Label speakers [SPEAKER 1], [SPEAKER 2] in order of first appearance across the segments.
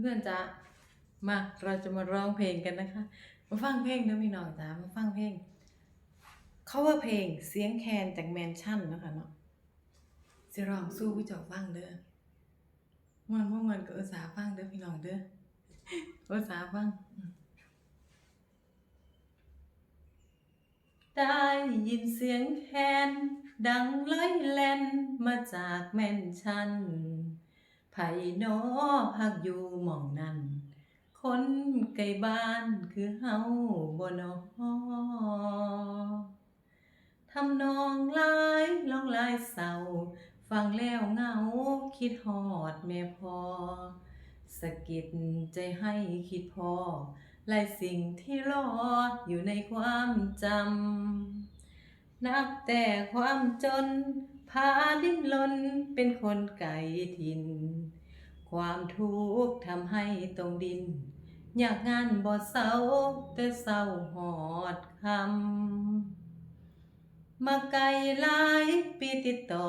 [SPEAKER 1] เพื่อนๆจ๊ะมาเราจะมาร้องเพลงกันนะคะ มาฟังเพลงนะพี่น้องจ๊ะมาฟังเพลง cover เพลงเสียงแคนจากแมนชั่นนะคะเนาะจะร้องสู้ผู้เจ้าฟังเด้อม่วนม่วนก็อุตส่าห์ฟังเด้อพี่น้องเด้ออุตส่าห์ฟังได้ยินเสียงแคนดังไล่แล่นมาจากแมนชั่น นอพักอยู่หม่องนั้น คนไกลบ้านคือเฮาบ่นอทำนองลายลองลายเศร้า ฟังแล้วเงาคิดฮอดแม่พอสะกิดใจให้คิดพอหลายสิ่งที่รออยู่ในความจำ นับแต่ความจน พาดิ้นรนเป็นคนไก่ถิ่น ความทุกข์ทำให้ต้องดิน อยากงานบ่เศร้าแต่เศร้าหอดคำ มาไกลหลายปีติดต่อ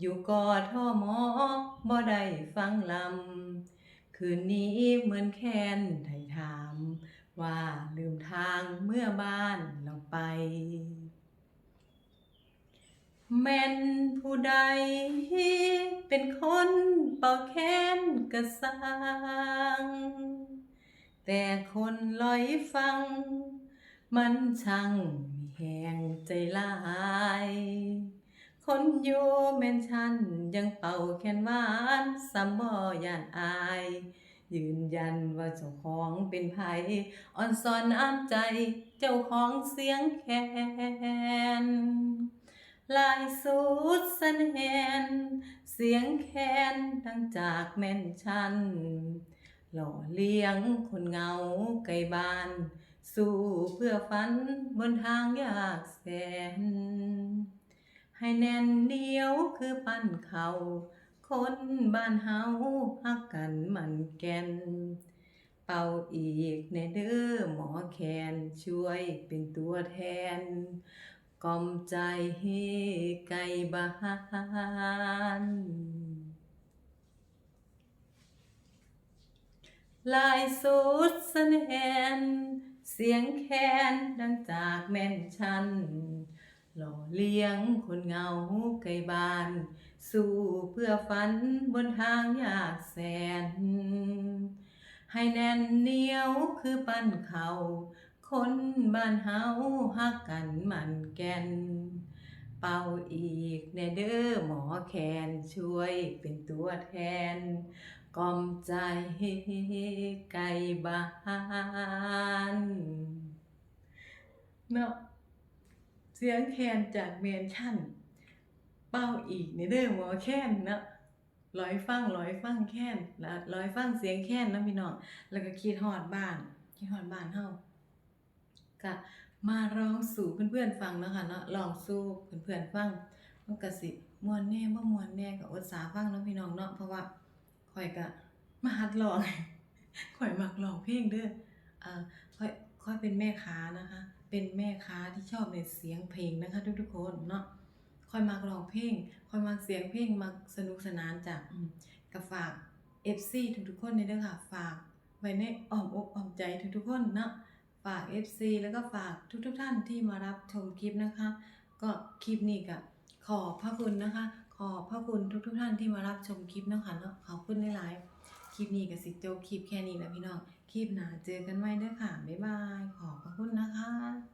[SPEAKER 1] อยู่กอท่อหมอบ่ได้ฟังลำ คืนนี้เหมือนแค้นไทยถาม ว่าลืมทางเมื่อบ้านเราไป แม่นผู้ใด เป็นคนเป่าแค้นกระสังแต่คนลอยฟัง มันช่างมีแหงใจลาย คนอยู่แม่นชันยังเป่าแคนหวานสำบ่ยานอาย ยืนยันว่าเจ้าของเป็นไผอ่อนสอนน้ำใจ เจ้าของเสียงแคน ลายสุดสนแหนเสียงแคนดังจากแม่นชัน หล่อเลี้ยงคนเงาไกลบ้าน สู้เพื่อฝันบนทางยากแสน ให้แน่นเหนียวคือปั้นเขา คนบ้านเฮาฮักกันมันแกน เป่าอีกในเด้อหมอแคนช่วยเป็นตัวแทน กล่อมใจให้ไกลบ้านลายสุดสนแหนเสียงแคนดังจากแม่นชัน หล่อเลี้ยงคนเงาไกลบ้าน สู้เพื่อฝันบนทางยากแสน ให้แน่นเหนียวคือปั้นเขา คนบ้านเฮาฮักกันมันแก่น เป่าอีกแน่เด้อหมอแคนช่วยเป็นตัวแทน กอมใจไกลบ้านเนาะเสียงแคนจากเมนชั่น เป้าอีกในเด้อหมอแคนเนาะร้อยฟังร้อยฟังแคนแล้วร้อยฟังเสียงแคนนะพี่น้องแล้วก็คิดฮอดบ้านคิดฮอดบ้านเฮา ก็มาร้องสู่เพื่อนๆฟังนะค่ะเนาะลองสู่เพื่อนๆฟังมันก็สิมวนแน่บ่มวนแน่ก็อดสาฟังเนาะพี่น้องเนาะเพราะว่าข่อยก็มาหัดร้องข่อยมักร้องเพลงเด้ออ่าข่อยข่อยเป็นแม่ค้านะคะ เป็นแม่ค้าที่ชอบในเสียงเพลงนะคะ ทุกๆคนเนาะค่อยมักร้องเพลงค่อยมักเสียงเพลงมักสนุกสนานจ้ะอืมก็ฝาก FC ทุกๆคนในเด้อค่ะฝากไว้ในอ้อมอกอ้อมใจทุกๆคนเนาะ ฝาก FC แล้วก็ฝากทุกๆท่านที่มารับชมคลิปนะคะ ก็คลิปนี้ก็ขอบพระคุณนะคะ ขอบพระคุณทุกๆท่านที่มารับชมคลิปนะคะเนาะขอบคุณหลายๆคลิปนี้กับสิจคลิปแค่นี้แหละพี่น้องคลิปหน้าเจอกันใหม่เด้อค่ะบ๊ายบายขอบพระคุณนะคะ